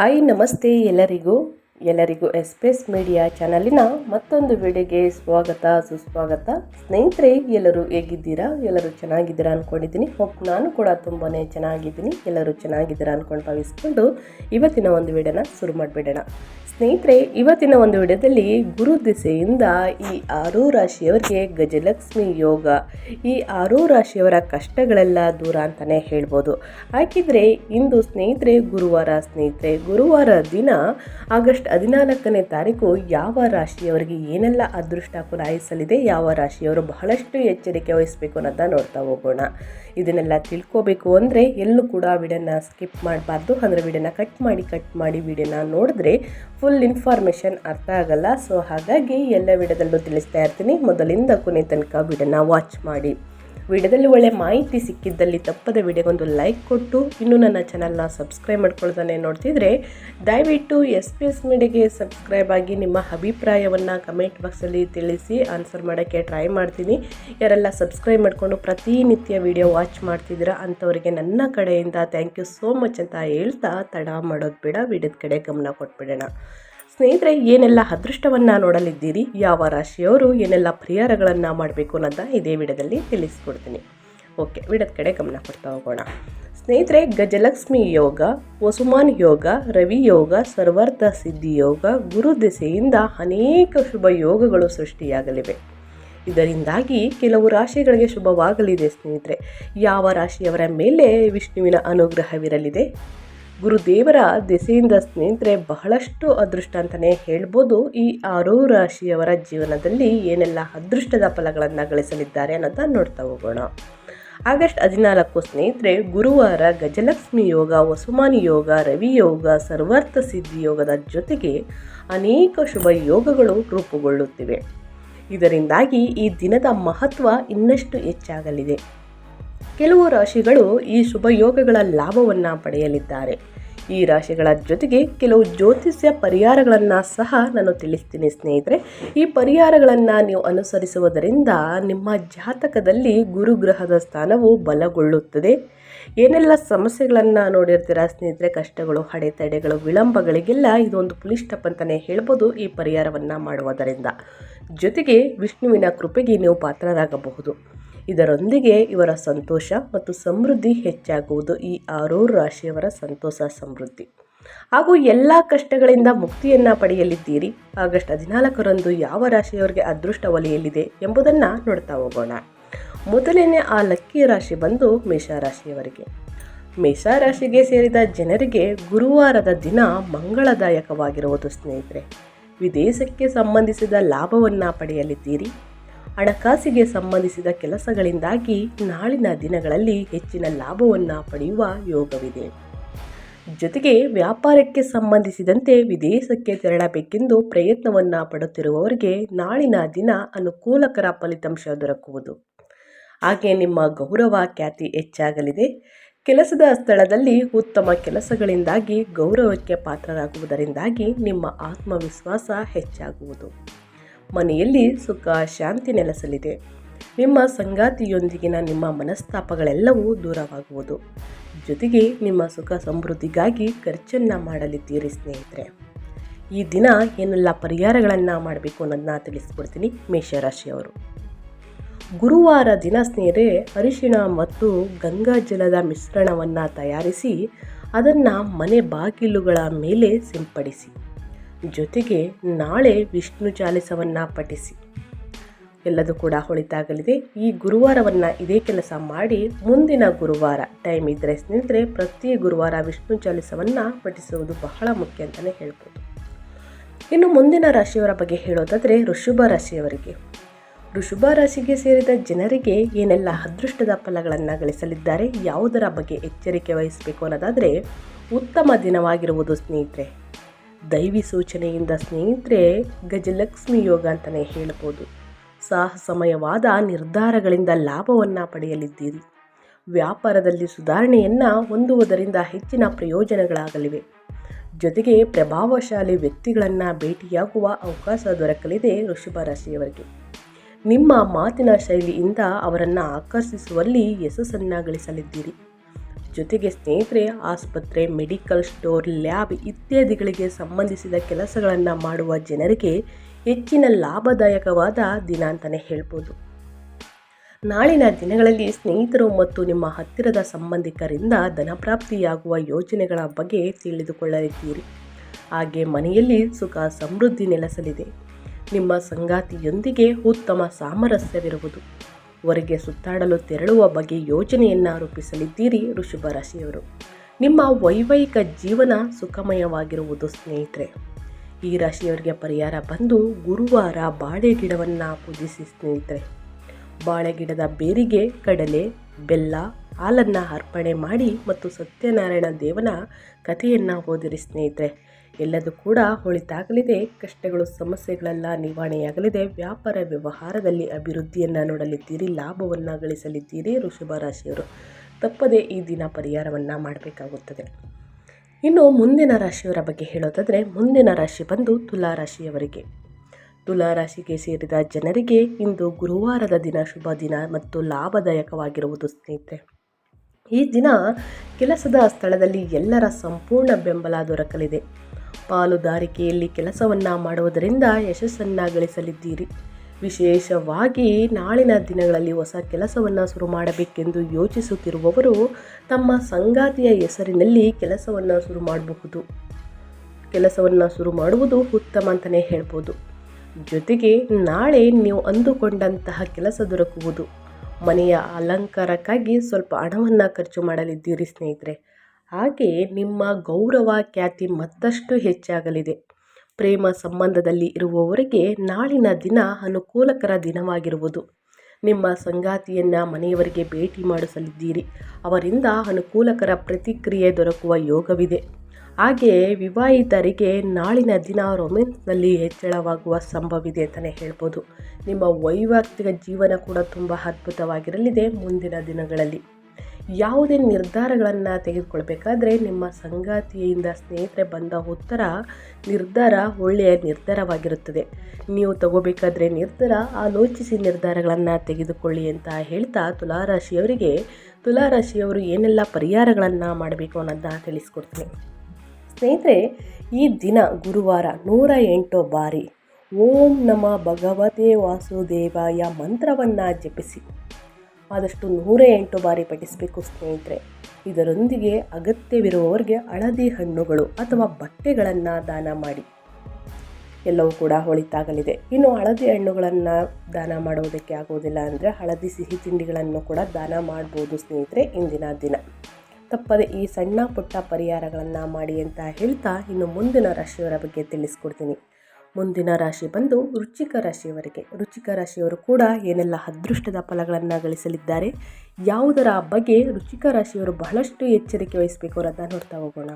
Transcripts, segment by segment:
Hi ನಮಸ್ತೆ ಎಲ್ಲರಿಗೂ. ಎಲ್ಲರಿಗೂ ಎಸ್ಪೆಸ್ ಮೀಡಿಯಾ ಚಾನಲಿನ ಮತ್ತೊಂದು ವಿಡಿಯೋಗೆ ಸ್ವಾಗತ, ಸುಸ್ವಾಗತ. ಸ್ನೇಹಿತರೆ, ಎಲ್ಲರೂ ಹೇಗಿದ್ದೀರಾ? ಎಲ್ಲರೂ ಚೆನ್ನಾಗಿದ್ದೀರಾ ಅಂದ್ಕೊಂಡಿದ್ದೀನಿ ಹೋಪ್ ನಾನು ಕೂಡ ತುಂಬಾ ಚೆನ್ನಾಗಿದ್ದೀನಿ. ಎಲ್ಲರೂ ಚೆನ್ನಾಗಿದ್ದೀರಾ ಅಂದ್ಕೊಂಡು ಭಾವಿಸ್ಕೊಂಡು ಇವತ್ತಿನ ಒಂದು ವಿಡಿಯೋನ ಶುರು ಮಾಡಿಬಿಡೋಣ. ಸ್ನೇಹಿತರೆ, ಇವತ್ತಿನ ಒಂದು ವಿಡಿಯೋದಲ್ಲಿ ಗುರು ದಿಸೆಯಿಂದ ಈ ಆರೂ ರಾಶಿಯವರಿಗೆ ಗಜಲಕ್ಷ್ಮಿ ಯೋಗ, ಈ ಆರೂ ರಾಶಿಯವರ ಕಷ್ಟಗಳೆಲ್ಲ ದೂರ ಅಂತಲೇ ಹೇಳ್ಬೋದು. ಹಾಗಿದ್ರೆ ಇಂದು ಸ್ನೇಹಿತರೆ, ಗುರುವಾರ ಸ್ನೇಹಿತರೆ, ಗುರುವಾರ ದಿನ ಆಗಸ್ಟ್ ಹದಿನಾಲ್ಕನೇ ತಾರೀಕು ಯಾವ ರಾಶಿಯವರಿಗೆ ಏನೆಲ್ಲ ಅದೃಷ್ಟ ಕುಲಾಯಿಸಲಿದೆ ಯಾವ ರಾಶಿಯವರು ಬಹಳಷ್ಟು ಎಚ್ಚರಿಕೆ ವಹಿಸಬೇಕು ಅನ್ನೋದನ್ನ ನೋಡ್ತಾ ಹೋಗೋಣ. ಇದನ್ನೆಲ್ಲ ತಿಳ್ಕೋಬೇಕು ಅಂದರೆ ಎಲ್ಲೂ ಕೂಡ ವಿಡಿಯೋನ ಸ್ಕಿಪ್ ಮಾಡಬಾರ್ದು. ಅಂದರೆ ವಿಡಿಯೋನ ಕಟ್ ಮಾಡಿ ಕಟ್ ಮಾಡಿ ವಿಡಿಯೋನ ನೋಡಿದ್ರೆ ಫುಲ್ ಇನ್ಫಾರ್ಮೇಷನ್ ಅರ್ಥ ಆಗಲ್ಲ. ಸೊ ಹಾಗಾಗಿ ಎಲ್ಲ ವಿಡಿಯೋದಲ್ಲೂ ತಿಳಿಸ್ತಾ ಇರ್ತೀನಿ. ಮೊದಲಿಂದ ಕೊನೆ ತನಕ ವಿಡಿಯೋನ ವಾಚ್ ಮಾಡಿ. ವಿಡಿಯೋದಲ್ಲಿ ಒಳ್ಳೆ ಮಾಹಿತಿ ಸಿಕ್ಕಿದ್ದಲ್ಲಿ ತಪ್ಪದ ವಿಡಿಯೋಗೊಂದು ಲೈಕ್ ಕೊಟ್ಟು, ಇನ್ನೂ ನನ್ನ ಚಾನಲ್ನ ಸಬ್ಸ್ಕ್ರೈಬ್ ಮಾಡ್ಕೊಳ್ತಾನೆ ನೋಡ್ತಿದ್ರೆ, ದಯವಿಟ್ಟು ಎಸ್ ಪಿ ಎಸ್ ಮೀಡಿಯಾಗೆ ಸಬ್ಸ್ಕ್ರೈಬ್ ಆಗಿ ನಿಮ್ಮ ಅಭಿಪ್ರಾಯವನ್ನು ಕಮೆಂಟ್ ಬಾಕ್ಸಲ್ಲಿ ತಿಳಿಸಿ ಆನ್ಸರ್ ಮಾಡೋಕ್ಕೆ ಟ್ರೈ ಮಾಡ್ತೀನಿ. ಯಾರೆಲ್ಲ ಸಬ್ಸ್ಕ್ರೈಬ್ ಮಾಡಿಕೊಂಡು ಪ್ರತಿನಿತ್ಯ ವಿಡಿಯೋ ವಾಚ್ ಮಾಡ್ತಿದ್ದೀರಾ ಅಂಥವರಿಗೆ ನನ್ನ ಕಡೆಯಿಂದ ಥ್ಯಾಂಕ್ ಯು ಸೋ ಮಚ್ ಅಂತ ಹೇಳ್ತಾ ತಡ ಮಾಡೋದು ಬೇಡ, ವಿಡಿಯೋದ ಕಡೆ ಗಮನ ಕೊಟ್ಬಿಡೋಣ. ಸ್ನೇಹಿತರೆ, ಏನೆಲ್ಲ ಅದೃಷ್ಟವನ್ನು ನೋಡಲಿದ್ದೀರಿ? ಯಾವ ರಾಶಿಯವರು ಏನೆಲ್ಲ ಪರಿಹಾರಗಳನ್ನು ಮಾಡಬೇಕು ಅನ್ನೋದನ್ನ ಇದೇ ವಿಡದಲ್ಲಿ ತಿಳಿಸ್ಕೊಡ್ತೀನಿ. ಓಕೆ ವಿಡದ ಕಡೆ ಗಮನ ಕೊಡ್ತಾ ಹೋಗೋಣ. ಸ್ನೇಹಿತರೆ, ಗಜಲಕ್ಷ್ಮಿ ಯೋಗ, ವಸುಮಾನ್ ಯೋಗ, ರವಿ ಯೋಗ ಸರ್ವಾರ್ಥ ಸಿದ್ಧಿ ಯೋಗ, ಗುರು ದೆಸೆಯಿಂದ ಅನೇಕ ಶುಭ ಯೋಗಗಳು ಸೃಷ್ಟಿಯಾಗಲಿವೆ. ಇದರಿಂದಾಗಿ ಕೆಲವು ರಾಶಿಗಳಿಗೆ ಶುಭವಾಗಲಿದೆ ಸ್ನೇಹಿತರೆ. ಯಾವ ರಾಶಿಯವರ ಮೇಲೆ ವಿಷ್ಣುವಿನ ಅನುಗ್ರಹವಿರಲಿದೆ? ಗುರುದೇವರ ದೆಸೆಯಿಂದ ಸ್ನೇಹಿತರೆ ಬಹಳಷ್ಟು ಅದೃಷ್ಟ ಅಂತಲೇ ಹೇಳ್ಬೋದು. ಈ ಆರು ರಾಶಿಯವರ ಜೀವನದಲ್ಲಿ ಏನೆಲ್ಲ ಅದೃಷ್ಟದ ಫಲಗಳನ್ನು ಗಳಿಸಲಿದ್ದಾರೆ ಅನ್ನೋದನ್ನು ನೋಡ್ತಾ ಹೋಗೋಣ. ಆಗಸ್ಟ್ ಹದಿನಾಲ್ಕು ಸ್ನೇಹಿತರೆ, ಗುರುವಾರ ಗಜಲಕ್ಷ್ಮಿ ಯೋಗ, ವಸುಮಾನಿ ಯೋಗ, ರವಿ ಯೋಗ, ಸರ್ವಾರ್ಥ ಸಿದ್ಧಿ ಯೋಗದ ಜೊತೆಗೆ ಅನೇಕ ಶುಭ ಯೋಗಗಳು ರೂಪುಗೊಳ್ಳುತ್ತಿವೆ. ಇದರಿಂದಾಗಿ ಈ ದಿನದ ಮಹತ್ವ ಇನ್ನಷ್ಟು ಹೆಚ್ಚಾಗಲಿದೆ. ಕೆಲವು ರಾಶಿಗಳು ಈ ಶುಭ ಯೋಗಗಳ ಲಾಭವನ್ನು ಪಡೆಯಲಿದ್ದಾರೆ. ಈ ರಾಶಿಗಳ ಜೊತೆಗೆ ಕೆಲವು ಜ್ಯೋತಿಷ್ಯ ಪರಿಹಾರಗಳನ್ನು ಸಹ ನಾನು ತಿಳಿಸ್ತೀನಿ ಸ್ನೇಹಿತರೆ. ಈ ಪರಿಹಾರಗಳನ್ನು ನೀವು ಅನುಸರಿಸುವುದರಿಂದ ನಿಮ್ಮ ಜಾತಕದಲ್ಲಿ ಗುರುಗ್ರಹದ ಸ್ಥಾನವು ಬಲಗೊಳ್ಳುತ್ತದೆ. ಏನೆಲ್ಲ ಸಮಸ್ಯೆಗಳನ್ನು ನೋಡಿರ್ತೀರಾ ಸ್ನೇಹಿತರೆ? ಕಷ್ಟಗಳು ಹಡೆತಡೆಗಳು ವಿಳಂಬಗಳಿಗೆಲ್ಲ ಇದೊಂದು ಪುಲಿಷ್ಠಪ್ ಅಂತಲೇ ಹೇಳ್ಬೋದು ಈ ಪರಿಹಾರವನ್ನು ಮಾಡುವುದರಿಂದ. ಜೊತೆಗೆ ವಿಷ್ಣುವಿನ ಕೃಪೆಗೆ ನೀವು ಪಾತ್ರರಾಗಬಹುದು. ಇದರೊಂದಿಗೆ ಇವರ ಸಂತೋಷ ಮತ್ತು ಸಮೃದ್ಧಿ ಹೆಚ್ಚಾಗುವುದು ಈ ಆರೂರು ರಾಶಿಯವರ ಸಂತೋಷ ಸಮೃದ್ಧಿ. ಹಾಗೂ ಎಲ್ಲ ಕಷ್ಟಗಳಿಂದ ಮುಕ್ತಿಯನ್ನು ಪಡೆಯಲಿದ್ದೀರಿ. ಆಗಸ್ಟ್ ಹದಿನಾಲ್ಕರಂದು ಯಾವ ರಾಶಿಯವರಿಗೆ ಅದೃಷ್ಟ ಒಲೆಯಲ್ಲಿದೆ ಎಂಬುದನ್ನು ನೋಡ್ತಾ ಹೋಗೋಣ. ಮೊದಲನೇ ಆ ಲಕ್ಕಿ ರಾಶಿ ಬಂದು ಮೇಷರಾಶಿಯವರಿಗೆ ಮೇಷರಾಶಿಗೆ ಸೇರಿದ ಜನರಿಗೆ ಗುರುವಾರದ ದಿನ ಮಂಗಳದಾಯಕವಾಗಿರುವುದು ಸ್ನೇಹಿತರೆ. ವಿದೇಶಕ್ಕೆ ಸಂಬಂಧಿಸಿದ ಲಾಭವನ್ನು ಪಡೆಯಲಿದ್ದೀರಿ. ಹಣಕಾಸಿಗೆ ಸಂಬಂಧಿಸಿದ ಕೆಲಸಗಳಿಂದಾಗಿ ನಾಳಿನ ದಿನಗಳಲ್ಲಿ ಹೆಚ್ಚಿನ ಲಾಭವನ್ನು ಪಡೆಯುವ ಯೋಗವಿದೆ. ಜೊತೆಗೆ ವ್ಯಾಪಾರಕ್ಕೆ ಸಂಬಂಧಿಸಿದಂತೆ ವಿದೇಶಕ್ಕೆ ತೆರಳಬೇಕೆಂದು ಪ್ರಯತ್ನವನ್ನು ಪಡುತ್ತಿರುವವರಿಗೆ ನಾಳಿನ ದಿನ ಅನುಕೂಲಕರ ಫಲಿತಾಂಶ ದೊರಕುವುದು. ಹಾಗೆ ನಿಮ್ಮ ಗೌರವ ಖ್ಯಾತಿ ಹೆಚ್ಚಾಗಲಿದೆ. ಕೆಲಸದ ಸ್ಥಳದಲ್ಲಿ ಉತ್ತಮ ಕೆಲಸಗಳಿಂದಾಗಿ ಗೌರವಕ್ಕೆ ಪಾತ್ರರಾಗುವುದರಿಂದಾಗಿ ನಿಮ್ಮ ಆತ್ಮವಿಶ್ವಾಸ ಹೆಚ್ಚಾಗುವುದು. ಮನೆಯಲ್ಲಿ ಸುಖ, ಶಾಂತಿ ನೆಲೆಸಲಿದೆ. ನಿಮ್ಮ ಸಂಗಾತಿಯೊಂದಿಗಿನ ನಿಮ್ಮ ಮನಸ್ತಾಪಗಳೆಲ್ಲವೂ ದೂರವಾಗುವುದು. ಜೊತೆಗೆ ನಿಮ್ಮ ಸುಖ ಸಮೃದ್ಧಿಗಾಗಿ ಖರ್ಚನ್ನು ಮಾಡಲಿದ್ದೀರಿ ಸ್ನೇಹಿತರೆ. ಈ ದಿನ ಏನೆಲ್ಲ ಪರಿಹಾರಗಳನ್ನು ಮಾಡಬೇಕು ಅನ್ನೋದನ್ನ ತಿಳಿಸ್ಕೊಡ್ತೀನಿ ಮೇಷರಾಶಿಯವರು. ಗುರುವಾರ ದಿನ ಸ್ನೇಹಿತರೆ, ಅರಿಶಿಣ ಮತ್ತು ಗಂಗಾ ಜಲದ ಮಿಶ್ರಣವನ್ನು ತಯಾರಿಸಿ, ಅದನ್ನು ಮನೆ ಬಾಗಿಲುಗಳ ಮೇಲೆ ಸಿಂಪಡಿಸಿ. ಜೊತೆಗೆ ನಾಳೆ ವಿಷ್ಣು ಚಾಲಿಸವನ್ನು ಪಠಿಸಿ. ಎಲ್ಲದೂ ಕೂಡ ಹೊಳಿತಾಗಲಿದೆ. ಈ ಗುರುವಾರವನ್ನು ಇದೇ ಕೆಲಸ ಮಾಡಿ ಮುಂದಿನ ಗುರುವಾರ ಟೈಮ್ ಇದ್ದರೆ ಸ್ನೇಹಿತರೆ ಪ್ರತಿ ಗುರುವಾರ ವಿಷ್ಣು ಚಾಲಿಸವನ್ನು ಪಠಿಸುವುದು ಬಹಳ ಮುಖ್ಯ ಅಂತಲೇ ಹೇಳ್ಬೋದು. ಇನ್ನು ಮುಂದಿನ ರಾಶಿಯವರ ಬಗ್ಗೆ ಹೇಳೋದಾದರೆ ಋಷಭ ರಾಶಿಯವರಿಗೆ. ಋಷಭ ರಾಶಿಗೆ ಸೇರಿದ ಜನರಿಗೆ ಏನೆಲ್ಲ ಅದೃಷ್ಟದ ಫಲಗಳನ್ನು ಗಳಿಸಲಿದ್ದಾರೆ, ಯಾವುದರ ಬಗ್ಗೆ ಎಚ್ಚರಿಕೆ ವಹಿಸಬೇಕು ಅನ್ನೋದಾದರೆ ಉತ್ತಮ ದಿನವಾಗಿರುವುದು ಸ್ನೇಹಿತರೆ. ದೈವಿ ಸೂಚನೆಯಿಂದ ಸ್ನೇಹಿತರೆ, ಗಜಲಕ್ಷ್ಮಿ ಯೋಗ ಅಂತಲೇ ಹೇಳ್ಬೋದು. ಸಾಹಸಮಯವಾದ ನಿರ್ಧಾರಗಳಿಂದ ಲಾಭವನ್ನು ಪಡೆಯಲಿದ್ದೀರಿ. ವ್ಯಾಪಾರದಲ್ಲಿ ಸುಧಾರಣೆಯನ್ನು ಹೊಂದುವುದರಿಂದ ಹೆಚ್ಚಿನ ಪ್ರಯೋಜನಗಳಾಗಲಿವೆ. ಜೊತೆಗೆ ಪ್ರಭಾವಶಾಲಿ ವ್ಯಕ್ತಿಗಳನ್ನು ಭೇಟಿಯಾಗುವ ಅವಕಾಶ ದೊರಕಲಿದೆ ಋಷಭ ರಾಶಿಯವರಿಗೆ. ನಿಮ್ಮ ಮಾತಿನ ಶೈಲಿಯಿಂದ ಅವರನ್ನು ಆಕರ್ಷಿಸುವಲ್ಲಿ ಯಶಸ್ಸನ್ನು ಗಳಿಸಲಿದ್ದೀರಿ. ಜೊತೆಗೆ ಸ್ನೇಹಿತರೆ, ಆಸ್ಪತ್ರೆ, ಮೆಡಿಕಲ್ ಸ್ಟೋರ್, ಲ್ಯಾಬ್ ಇತ್ಯಾದಿಗಳಿಗೆ ಸಂಬಂಧಿಸಿದ ಕೆಲಸಗಳನ್ನು ಮಾಡುವ ಜನರಿಗೆ ಹೆಚ್ಚಿನ ಲಾಭದಾಯಕವಾದ ದಿನ ಅಂತಲೇ ಹೇಳ್ಬೋದು. ನಾಳಿನ ದಿನಗಳಲ್ಲಿ ಸ್ನೇಹಿತರು ಮತ್ತು ನಿಮ್ಮ ಹತ್ತಿರದ ಸಂಬಂಧಿಕರಿಂದ ಧನಪ್ರಾಪ್ತಿಯಾಗುವ ಯೋಜನೆಗಳ ಬಗ್ಗೆ ತಿಳಿದುಕೊಳ್ಳಲಿದ್ದೀರಿ. ಹಾಗೆ ಮನೆಯಲ್ಲಿ ಸುಖ, ಸಮೃದ್ಧಿ ನೆಲೆಸಲಿದೆ. ನಿಮ್ಮ ಸಂಗಾತಿಯೊಂದಿಗೆ ಉತ್ತಮ ಸಾಮರಸ್ಯವಿರುವುದು. ಹೊರಗೆ ಸುತ್ತಾಡಲು ತೆರಳುವ ಬಗ್ಗೆ ಯೋಜನೆಯನ್ನು ರೂಪಿಸಲಿದ್ದೀರಿ ವೃಷಭ ರಾಶಿಯವರು ನಿಮ್ಮ ವೈವಾಹಿಕ ಜೀವನ ಸುಖಮಯವಾಗಿರುವುದು ಸ್ನೇಹಿತರೆ. ಈ ರಾಶಿಯವರಿಗೆ ಪರಿಹಾರ ಬಂದು ಗುರುವಾರ ಬಾಳೆ ಗಿಡವನ್ನು ಪೂಜಿಸಿ ಸ್ನೇಹಿತರೆ. ಬಾಳೆ ಗಿಡದ ಬೇರಿಗೆ ಕಡಲೆ, ಬೆಲ್ಲ, ಹಾಲನ್ನು ಅರ್ಪಣೆ ಮಾಡಿ ಮತ್ತು ಸತ್ಯನಾರಾಯಣ ದೇವನ ಕಥೆಯನ್ನು ಓದಿರಿ ಸ್ನೇಹಿತರೆ. ಎಲ್ಲದೂ ಕೂಡ ಒಳಿತಾಗಲಿದೆ ಕಷ್ಟಗಳು, ಸಮಸ್ಯೆಗಳೆಲ್ಲ ನಿವಾರಣೆಯಾಗಲಿದೆ. ವ್ಯಾಪಾರ ವ್ಯವಹಾರದಲ್ಲಿ ಅಭಿವೃದ್ಧಿಯನ್ನು ನೋಡಲಿದ್ದೀರಿ, ಲಾಭವನ್ನು ಗಳಿಸಲಿದ್ದೀರಿ ವೃಷಭ ರಾಶಿಯವರು. ತಪ್ಪದೇ ಈ ದಿನ ಪರಿಹಾರವನ್ನು ಮಾಡಬೇಕಾಗುತ್ತದೆ. ಇನ್ನು ಮುಂದಿನ ರಾಶಿಯವರ ಬಗ್ಗೆ ಹೇಳೋದಾದರೆ, ಮುಂದಿನ ರಾಶಿ ಬಂದು ತುಲಾ ರಾಶಿಯವರಿಗೆ. ತುಲಾ ರಾಶಿಗೆ ಸೇರಿದ ಜನರಿಗೆ ಇಂದು ಗುರುವಾರದ ದಿನ ಶುಭ ದಿನ ಮತ್ತು ಲಾಭದಾಯಕವಾಗಿರುವುದು ಸ್ನೇಹಿತರೆ. ಈ ದಿನ ಕೆಲಸದ ಸ್ಥಳದಲ್ಲಿ ಎಲ್ಲರ ಸಂಪೂರ್ಣ ಬೆಂಬಲ ದೊರಕಲಿದೆ. ಪಾಲುದಾರಿಕೆಯಲ್ಲಿ ಕೆಲಸವನ್ನು ಮಾಡುವುದರಿಂದ ಯಶಸ್ಸನ್ನು ಗಳಿಸಲಿದ್ದೀರಿ ವಿಶೇಷವಾಗಿ ನಾಳಿನ ದಿನಗಳಲ್ಲಿ ಹೊಸ ಕೆಲಸವನ್ನು ಶುರು ಮಾಡಬೇಕೆಂದು ಯೋಚಿಸುತ್ತಿರುವವರು ತಮ್ಮ ಸಂಗಾತಿಯ ಹೆಸರಿನಲ್ಲಿ ಕೆಲಸವನ್ನು ಶುರು ಮಾಡಬಹುದು. ಕೆಲಸವನ್ನು ಶುರು ಮಾಡುವುದು ಉತ್ತಮ ಅಂತಲೇ ಹೇಳ್ಬೋದು. ಜೊತೆಗೆ ನಾಳೆ ನೀವು ಅಂದುಕೊಂಡಂತಹ ಕೆಲಸ ದೊರಕುವುದು. ಮನೆಯ ಅಲಂಕಾರಕ್ಕಾಗಿ ಸ್ವಲ್ಪ ಹಣವನ್ನು ಖರ್ಚು ಮಾಡಲಿದ್ದೀರಿ ಸ್ನೇಹಿತರೆ. ಹಾಗೆ ನಿಮ್ಮ ಗೌರವ ಖ್ಯಾತಿ ಮತ್ತಷ್ಟು ಹೆಚ್ಚಾಗಲಿದೆ. ಪ್ರೇಮ ಸಂಬಂಧದಲ್ಲಿ ಇರುವವರಿಗೆ ನಾಳಿನ ದಿನ ಅನುಕೂಲಕರ ದಿನವಾಗಿರುವುದು. ನಿಮ್ಮ ಸಂಗಾತಿಯನ್ನು ಮನೆಯವರಿಗೆ ಭೇಟಿ ಮಾಡಿಸಲಿದ್ದೀರಿ. ಅವರಿಂದ ಅನುಕೂಲಕರ ಪ್ರತಿಕ್ರಿಯೆ ದೊರಕುವ ಯೋಗವಿದೆ. ಹಾಗೆಯೇ ವಿವಾಹಿತರಿಗೆ ನಾಳಿನ ದಿನ ರೊಮ್ಯಾನ್ಸ್ನಲ್ಲಿ ಹೆಚ್ಚಳವಾಗುವ ಸಂಭವವಿದೆ ಅಂತಲೇ ಹೇಳ್ಬೋದು. ನಿಮ್ಮ ವೈಯಕ್ತಿಕ ಜೀವನ ಕೂಡ ತುಂಬ ಅದ್ಭುತವಾಗಿರಲಿದೆ ಮುಂದಿನ ದಿನಗಳಲ್ಲಿ. ಯಾವುದೇ ನಿರ್ಧಾರಗಳನ್ನು ತೆಗೆದುಕೊಳ್ಬೇಕಾದ್ರೆ ನಿಮ್ಮ ಸಂಗಾತಿಯಿಂದ ಸ್ನೇಹಿತರೆ ಬಂದ ಉತ್ತರ ನಿರ್ಧಾರ ಒಳ್ಳೆಯ ನಿರ್ಧಾರವಾಗಿರುತ್ತದೆ. ನೀವು ತಗೋಬೇಕಾದ್ರೆ ನಿರ್ಧಾರ, ಆಲೋಚಿಸಿ ನಿರ್ಧಾರಗಳನ್ನು ತೆಗೆದುಕೊಳ್ಳಿ ಅಂತ ಹೇಳ್ತಾ ತುಲಾರಾಶಿಯವರಿಗೆ, ತುಲಾರಾಶಿಯವರು ಏನೆಲ್ಲ ಪರಿಹಾರಗಳನ್ನು ಮಾಡಬೇಕು ಅನ್ನೋದನ್ನ ತಿಳಿಸ್ಕೊಡ್ತೀನಿ. ಸ್ನೇಹಿತರೆ, ಈ ದಿನ ಗುರುವಾರ ನೂರ ಎಂಟು ಬಾರಿ ಓಂ ನಮ ಭಗವತೆ ವಾಸುದೇವಾಯ ಮಂತ್ರವನ್ನು ಜಪಿಸಿ. ಆದಷ್ಟು ನೂರ ಎಂಟು ಬಾರಿ ಪಠಿಸಬೇಕು ಸ್ನೇಹಿತರೆ. ಇದರೊಂದಿಗೆ ಅಗತ್ಯವಿರುವವರಿಗೆ ಹಳದಿ ಹಣ್ಣುಗಳು ಅಥವಾ ಬಟ್ಟೆಗಳನ್ನು ದಾನ ಮಾಡಿ. ಎಲ್ಲವೂ ಕೂಡ ಹೊಳಿತಾಗಲಿದೆ. ಇನ್ನು ಹಳದಿ ಹಣ್ಣುಗಳನ್ನು ದಾನ ಮಾಡುವುದಕ್ಕೆ ಆಗುವುದಿಲ್ಲ ಅಂದರೆ ಹಳದಿ ಸಿಹಿ ತಿಂಡಿಗಳನ್ನು ಕೂಡ ದಾನ ಮಾಡ್ಬೋದು ಸ್ನೇಹಿತರೆ ಇಂದಿನ ದಿನ. ತಪ್ಪದೆ ಈ ಸಣ್ಣ ಪುಟ್ಟ ಪರಿಹಾರಗಳನ್ನು ಮಾಡಿ ಅಂತ ಹೇಳ್ತಾ ಇನ್ನು ಮುಂದಿನ ರಾಶಿಯವರ ಬಗ್ಗೆ ತಿಳಿಸ್ಕೊಡ್ತೀನಿ. ಮುಂದಿನ ರಾಶಿ ಬಂದು ರುಚಿಕ ರಾಶಿಯವರಿಗೆ. ರುಚಿಕ ರಾಶಿಯವರು ಕೂಡ ಏನೆಲ್ಲ ಅದೃಷ್ಟದ ಫಲಗಳನ್ನು ಗಳಿಸಲಿದ್ದಾರೆ, ಯಾವುದರ ಬಗ್ಗೆ ರುಚಿಕ ರಾಶಿಯವರು ಬಹಳಷ್ಟು ಎಚ್ಚರಿಕೆ ವಹಿಸಬೇಕು ಅನ್ನೋದನ್ನ ನೋಡ್ತಾ ಹೋಗೋಣ.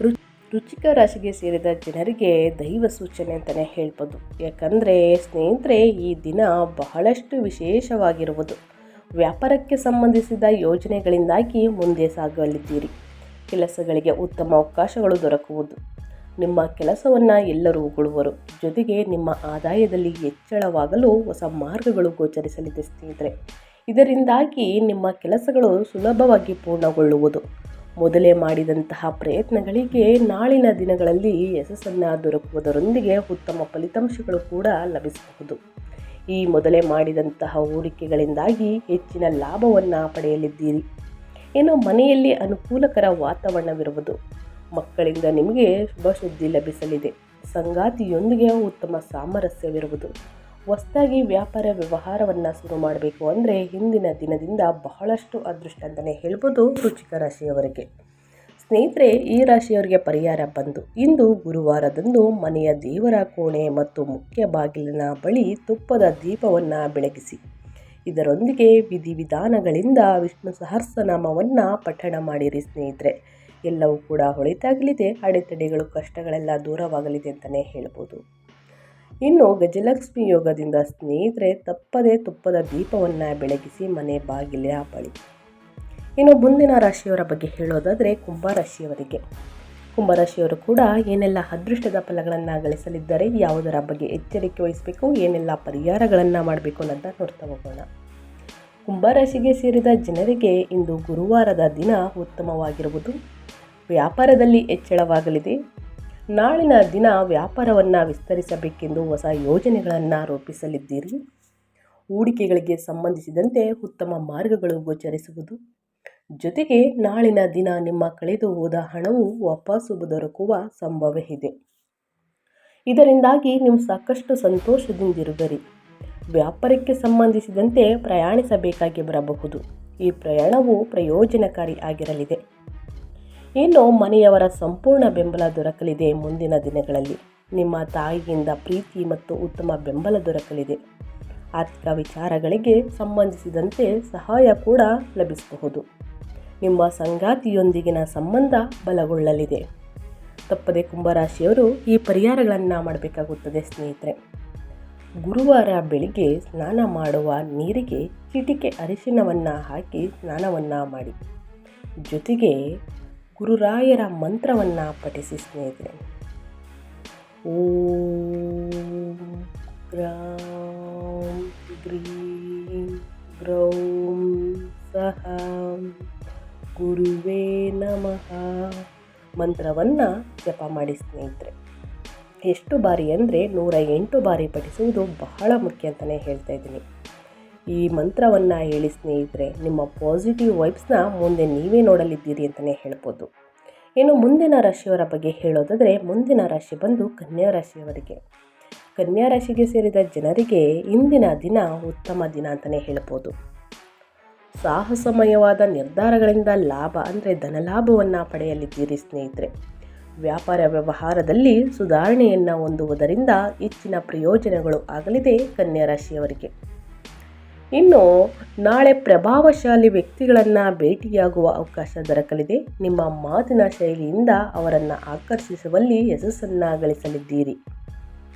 ರುಚಿ ರುಚಿಕ ರಾಶಿಗೆ ಸೇರಿದ ಜನರಿಗೆ ದೈವ ಸೂಚನೆ ಅಂತಲೇ ಹೇಳ್ಬೋದು. ಯಾಕಂದರೆ ಸ್ನೇಹಿತರೆ, ಈ ದಿನ ಬಹಳಷ್ಟು ವಿಶೇಷವಾಗಿರುವುದು. ವ್ಯಾಪಾರಕ್ಕೆ ಸಂಬಂಧಿಸಿದ ಯೋಜನೆಗಳಿಂದಾಗಿ ಮುಂದೆ ಸಾಗಲಿದ್ದೀರಿ. ಕೆಲಸಗಳಿಗೆ ಉತ್ತಮ ಅವಕಾಶಗಳು ದೊರಕುವುದು. ನಿಮ್ಮ ಕೆಲಸವನ್ನು ಎಲ್ಲರೂ ಹೊಗಳುವರು ಜೊತೆಗೆ ನಿಮ್ಮ ಆದಾಯದಲ್ಲಿ ಹೆಚ್ಚಳವಾಗಲು ಹೊಸ ಮಾರ್ಗಗಳು ಗೋಚರಿಸಲಿದೆ ಸ್ನೇಹಿತರೆ. ಇದರಿಂದಾಗಿ ನಿಮ್ಮ ಕೆಲಸಗಳು ಸುಲಭವಾಗಿ ಪೂರ್ಣಗೊಳ್ಳುವುದು. ಮೊದಲೇ ಮಾಡಿದಂತಹ ಪ್ರಯತ್ನಗಳಿಗೆ ನಾಳಿನ ದಿನಗಳಲ್ಲಿ ಯಶಸ್ಸನ್ನು ದೊರಕುವುದರೊಂದಿಗೆ ಉತ್ತಮ ಫಲಿತಾಂಶಗಳು ಕೂಡ ಲಭಿಸಬಹುದು. ಈ ಮೊದಲೇ ಮಾಡಿದಂತಹ ಹೂಡಿಕೆಗಳಿಂದಾಗಿ ಹೆಚ್ಚಿನ ಲಾಭವನ್ನು ಪಡೆಯಲಿದ್ದೀರಿ. ಏನೋ ಮನೆಯಲ್ಲಿ ಅನುಕೂಲಕರ ವಾತಾವರಣವಿರುವುದು. ಮಕ್ಕಳಿಂದ ನಿಮಗೆ ಶುಭ ಸುದ್ದಿ ಲಭಿಸಲಿದೆ. ಸಂಗಾತಿಯೊಂದಿಗೆ ಉತ್ತಮ ಸಾಮರಸ್ಯವಿರುವುದು. ಹೊಸದಾಗಿ ವ್ಯಾಪಾರ ವ್ಯವಹಾರವನ್ನು ಶುರು ಮಾಡಬೇಕು ಅಂದರೆ ಹಿಂದಿನ ದಿನದಿಂದ ಬಹಳಷ್ಟು ಅದೃಷ್ಟ ಅಂತಲೇ ಹೇಳ್ಬೋದು ರುಚಿಕ ರಾಶಿಯವರಿಗೆ. ಸ್ನೇಹಿತರೆ, ಈ ರಾಶಿಯವರಿಗೆ ಪರಿಹಾರ ಬಂದು ಇಂದು ಗುರುವಾರದಂದು ಮನೆಯ ದೇವರ ಕೋಣೆ ಮತ್ತು ಮುಖ್ಯ ಬಾಗಿಲಿನ ಬಳಿ ತುಪ್ಪದ ದೀಪವನ್ನು ಬೆಳಗಿಸಿ. ಇದರೊಂದಿಗೆ ವಿಧಿವಿಧಾನಗಳಿಂದ ವಿಷ್ಣು ಸಹಸ್ರನಾಮವನ್ನು ಪಠಣ ಮಾಡಿರಿ ಸ್ನೇಹಿತರೆ. ಎಲ್ಲವೂ ಕೂಡ ಹೊಳಿತಾಗಲಿದೆ. ಅಡೆತಡೆಗಳು, ಕಷ್ಟಗಳೆಲ್ಲ ದೂರವಾಗಲಿದೆ ಅಂತಲೇ ಹೇಳ್ಬೋದು. ಇನ್ನು ಗಜಲಕ್ಷ್ಮಿ ಯೋಗದಿಂದ ಸ್ನೇಹಿತರೆ, ತಪ್ಪದೇ ತುಪ್ಪದ ದೀಪವನ್ನು ಬೆಳಗಿಸಿ ಮನೆ ಬಾಗಿಲ ಬಳಿ ಇನ್ನು ಮುಂದಿನ ರಾಶಿಯವರ ಬಗ್ಗೆ ಹೇಳೋದಾದರೆ ಕುಂಭರಾಶಿಯವರಿಗೆ. ಕುಂಭರಾಶಿಯವರು ಕೂಡ ಏನೆಲ್ಲ ಅದೃಷ್ಟದ ಫಲಗಳನ್ನು ಗಳಿಸಲಿದ್ದಾರೆ, ಯಾವುದರ ಬಗ್ಗೆ ಎಚ್ಚರಿಕೆ ವಹಿಸಬೇಕು, ಏನೆಲ್ಲ ಪರಿಹಾರಗಳನ್ನು ಮಾಡಬೇಕು ಅನ್ನೋದನ್ನ ನೋಡ್ತಾ ಹೋಗೋಣ. ಕುಂಭರಾಶಿಗೆ ಸೇರಿದ ಜನರಿಗೆ ಇಂದು ಗುರುವಾರದ ದಿನ ಉತ್ತಮವಾಗಿರುವುದು. ವ್ಯಾಪಾರದಲ್ಲಿ ಹೆಚ್ಚಳವಾಗಲಿದೆ. ನಾಳಿನ ದಿನ ವ್ಯಾಪಾರವನ್ನು ವಿಸ್ತರಿಸಬೇಕೆಂದು ಹೊಸ ಯೋಜನೆಗಳನ್ನು ರೂಪಿಸಲಿದ್ದೀರಿ. ಹೂಡಿಕೆಗಳಿಗೆ ಸಂಬಂಧಿಸಿದಂತೆ ಉತ್ತಮ ಮಾರ್ಗಗಳು ಗೋಚರಿಸುವುದು. ಜೊತೆಗೆ ನಾಳಿನ ದಿನ ನಿಮ್ಮ ಕಳೆದು ಹೋದ ಹಣವು ವಾಪಸ್ಸು ದೊರಕುವ ಸಂಭವ ಇದೆ. ಇದರಿಂದಾಗಿ ನೀವು ಸಾಕಷ್ಟು ಸಂತೋಷದಿಂದಿರುವಿರಿ. ವ್ಯಾಪಾರಕ್ಕೆ ಸಂಬಂಧಿಸಿದಂತೆ ಪ್ರಯಾಣಿಸಬೇಕಾಗಿ ಬರಬಹುದು. ಈ ಪ್ರಯಾಣವು ಪ್ರಯೋಜನಕಾರಿ ಆಗಿರಲಿದೆ. ಇನ್ನು ಮನೆಯವರ ಸಂಪೂರ್ಣ ಬೆಂಬಲ ದೊರಕಲಿದೆ ಮುಂದಿನ ದಿನಗಳಲ್ಲಿ. ನಿಮ್ಮ ತಾಯಿಯಿಂದ ಪ್ರೀತಿ ಮತ್ತು ಉತ್ತಮ ಬೆಂಬಲ ದೊರಕಲಿದೆ. ಆರ್ಥಿಕ ವಿಚಾರಗಳಿಗೆ ಸಂಬಂಧಿಸಿದಂತೆ ಸಹಾಯ ಕೂಡ ಲಭಿಸಬಹುದು. ನಿಮ್ಮ ಸಂಗಾತಿಯೊಂದಿಗಿನ ಸಂಬಂಧ ಬಲಗೊಳ್ಳಲಿದೆ. ತಪ್ಪದೆ ಕುಂಭರಾಶಿಯವರು ಈ ಪರಿಹಾರಗಳನ್ನು ಮಾಡಬೇಕಾಗುತ್ತದೆ ಸ್ನೇಹಿತರೆ. ಗುರುವಾರ ಬೆಳಿಗ್ಗೆ ಸ್ನಾನ ಮಾಡುವ ನೀರಿಗೆ ಚಿಟಿಕೆ ಅರಿಶಿನವನ್ನು ಹಾಕಿ ಸ್ನಾನವನ್ನು ಮಾಡಿ. ಜೊತೆಗೆ ಗುರುರಾಯರ ಮಂತ್ರವನ್ನು ಪಠಿಸಿ ಸ್ನೇಹಿತರೆ. ಓಂ ಗ್ರಾಂ ಗ್ರೀಂ ಗ್ರೌಂ ಸಹ ಗುರುವೇ ನಮಃ. ಮಂತ್ರವನ್ನು ಜಪ ಮಾಡಿ ಸ್ನೇಹಿತರೆ. ಎಷ್ಟು ಬಾರಿ ಅಂದರೆ ನೂರ ಎಂಟು ಬಾರಿ ಪಠಿಸುವುದು ಬಹಳ ಮುಖ್ಯ ಅಂತಲೇ ಹೇಳ್ತಾ ಇದ್ದೀನಿ. ಈ ಮಂತ್ರವನ್ನು ಹೇಳಿ ಸ್ನೇಹಿತರೆ, ನಿಮ್ಮ ಪಾಸಿಟಿವ್ ವೈಬ್ಸ್ನ ಮುಂದೆ ನೀವೇ ನೋಡಲಿದ್ದೀರಿ ಅಂತಲೇ ಹೇಳ್ಬೋದು. ಇನ್ನು ಮುಂದಿನ ರಾಶಿಯವರ ಬಗ್ಗೆ ಹೇಳೋದಾದರೆ, ಮುಂದಿನ ರಾಶಿ ಬಂದು ಕನ್ಯಾ ರಾಶಿಯವರಿಗೆ. ಕನ್ಯಾ ರಾಶಿಗೆ ಸೇರಿದ ಜನರಿಗೆ ಇಂದಿನ ದಿನ ಉತ್ತಮ ದಿನ ಅಂತಲೇ ಹೇಳ್ಬೋದು. ಸಾಹಸಮಯವಾದ ನಿರ್ಧಾರಗಳಿಂದ ಲಾಭ ಅಂದರೆ ಧನಲಾಭವನ್ನು ಪಡೆಯಲಿದ್ದೀರಿ ಸ್ನೇಹಿತರೆ. ವ್ಯಾಪಾರ ವ್ಯವಹಾರದಲ್ಲಿ ಸುಧಾರಣೆಯನ್ನು ಹೊಂದುವುದರಿಂದ ಹೆಚ್ಚಿನ ಪ್ರಯೋಜನಗಳು ಆಗಲಿದೆ ಕನ್ಯಾ ರಾಶಿಯವರಿಗೆ. ಇನ್ನು ನಾಳೆ ಪ್ರಭಾವಶಾಲಿ ವ್ಯಕ್ತಿಗಳನ್ನು ಭೇಟಿಯಾಗುವ ಅವಕಾಶ ದೊರಕಲಿದೆ. ನಿಮ್ಮ ಮಾತಿನ ಶೈಲಿಯಿಂದ ಅವರನ್ನು ಆಕರ್ಷಿಸುವಲ್ಲಿ ಯಶಸ್ಸನ್ನು ಗಳಿಸಲಿದ್ದೀರಿ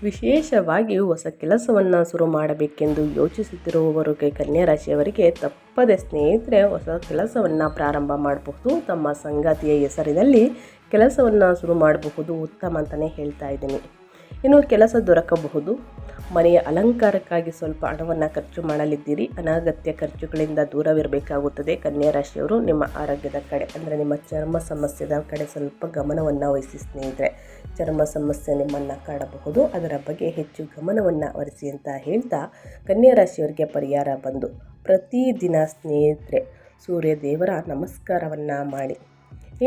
ವಿಶೇಷವಾಗಿ ಹೊಸ ಕೆಲಸವನ್ನು ಶುರು ಮಾಡಬೇಕೆಂದು ಯೋಚಿಸುತ್ತಿರುವವರಿಗೆ ಕನ್ಯಾ ರಾಶಿಯವರಿಗೆ ತಪ್ಪದೆ ಸ್ನೇಹಿತರೆ, ಹೊಸ ಕೆಲಸವನ್ನು ಪ್ರಾರಂಭ ಮಾಡಬಹುದು. ತಮ್ಮ ಸಂಗಾತಿಯ ಹೆಸರಿನಲ್ಲಿ ಕೆಲಸವನ್ನು ಶುರು ಮಾಡಬಹುದು ಉತ್ತಮ ಅಂತಲೇ ಹೇಳ್ತಾ ಇದ್ದೀನಿ. ಇನ್ನು ಕೆಲಸ ದೊರಕಬಹುದು. ಮನೆಯ ಅಲಂಕಾರಕ್ಕಾಗಿ ಸ್ವಲ್ಪ ಹಣವನ್ನು ಖರ್ಚು ಮಾಡಲಿದ್ದೀರಿ. ಅನಗತ್ಯ ಖರ್ಚುಗಳಿಂದ ದೂರವಿರಬೇಕಾಗುತ್ತದೆ. ಕನ್ಯಾ ರಾಶಿಯವರು ನಿಮ್ಮ ಆರೋಗ್ಯದ ಕಡೆ, ಅಂದರೆ ನಿಮ್ಮ ಚರ್ಮ ಸಮಸ್ಯೆದ ಕಡೆ ಸ್ವಲ್ಪ ಗಮನವನ್ನು ವಹಿಸಿ ಸ್ನೇಹಿತರೆ. ಚರ್ಮ ಸಮಸ್ಯೆ ನಿಮ್ಮನ್ನು ಕಾಡಬಹುದು. ಅದರ ಬಗ್ಗೆ ಹೆಚ್ಚು ಗಮನವನ್ನು ವಹಿಸಿ ಅಂತ ಹೇಳ್ತಾ ಕನ್ಯಾ ರಾಶಿಯವರಿಗೆ ಪರಿಹಾರ ಬಂದು ಪ್ರತಿದಿನ ಸ್ನೇಹಿತರೆ, ಸೂರ್ಯ ದೇವರ ನಮಸ್ಕಾರವನ್ನು ಮಾಡಿ.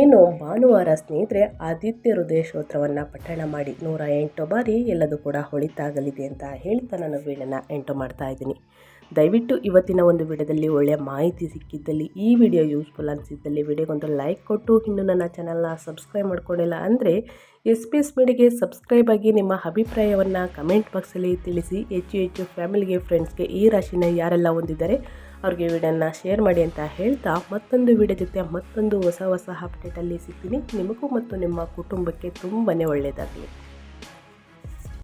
ಇನ್ನು ಭಾನುವಾರ ಸ್ನೇಹಿತರೆ ಆದಿತ್ಯ ಹೃದಯ ಪಠಣ ಮಾಡಿ ನೂರ ಎಂಟು ಬಾರಿ ಎಲ್ಲದೂ ಕೂಡ ಹೊಳಿತಾಗಲಿದೆ ಅಂತ ಹೇಳ್ತಾ ನಾನು ವೀಡಿಯೋನ ಎಂಟು ಮಾಡ್ತಾ ಇದ್ದೀನಿ. ದಯವಿಟ್ಟು ಇವತ್ತಿನ ಒಂದು ವಿಡಿಯೋದಲ್ಲಿ ಒಳ್ಳೆಯ ಮಾಹಿತಿ ಸಿಕ್ಕಿದ್ದಲ್ಲಿ ಈ ವಿಡಿಯೋ ಯೂಸ್ಫುಲ್ ಅನಿಸಿದ್ದಲ್ಲಿ ವಿಡಿಯೋಗೊಂದು ಲೈಕ್ ಕೊಟ್ಟು ಇನ್ನು ನನ್ನ ಚಾನಲ್ನ ಸಬ್ಸ್ಕ್ರೈಬ್ ಮಾಡ್ಕೊಂಡಿಲ್ಲ ಅಂದರೆ ಎಸ್ ಪಿ ಎಸ್ ಮೀಡಿಗೆ ಸಬ್ಸ್ಕ್ರೈಬ್ ಆಗಿ ನಿಮ್ಮ ಅಭಿಪ್ರಾಯವನ್ನು ಕಮೆಂಟ್ ಬಾಕ್ಸಲ್ಲಿ ತಿಳಿಸಿ, ಹೆಚ್ಚು ಹೆಚ್ಚು ಫ್ಯಾಮಿಲಿಗೆ ಫ್ರೆಂಡ್ಸ್ಗೆ ಈ ರಾಶಿನ ಯಾರೆಲ್ಲ ಹೊಂದಿದ್ದಾರೆ ಅವ್ರಿಗೆ ವಿಡಿಯೋನ ಶೇರ್ ಮಾಡಿ ಅಂತ ಹೇಳ್ತಾ ಮತ್ತೊಂದು ವಿಡಿಯೋ ಜೊತೆ ಮತ್ತೊಂದು ಹೊಸ ಹೊಸ ಅಪ್ಡೇಟಲ್ಲಿ ಸಿಗ್ತೀನಿ. ನಿಮಗೂ ಮತ್ತು ನಿಮ್ಮ ಕುಟುಂಬಕ್ಕೆ ತುಂಬಾ ಒಳ್ಳೆಯದಾಗಲಿ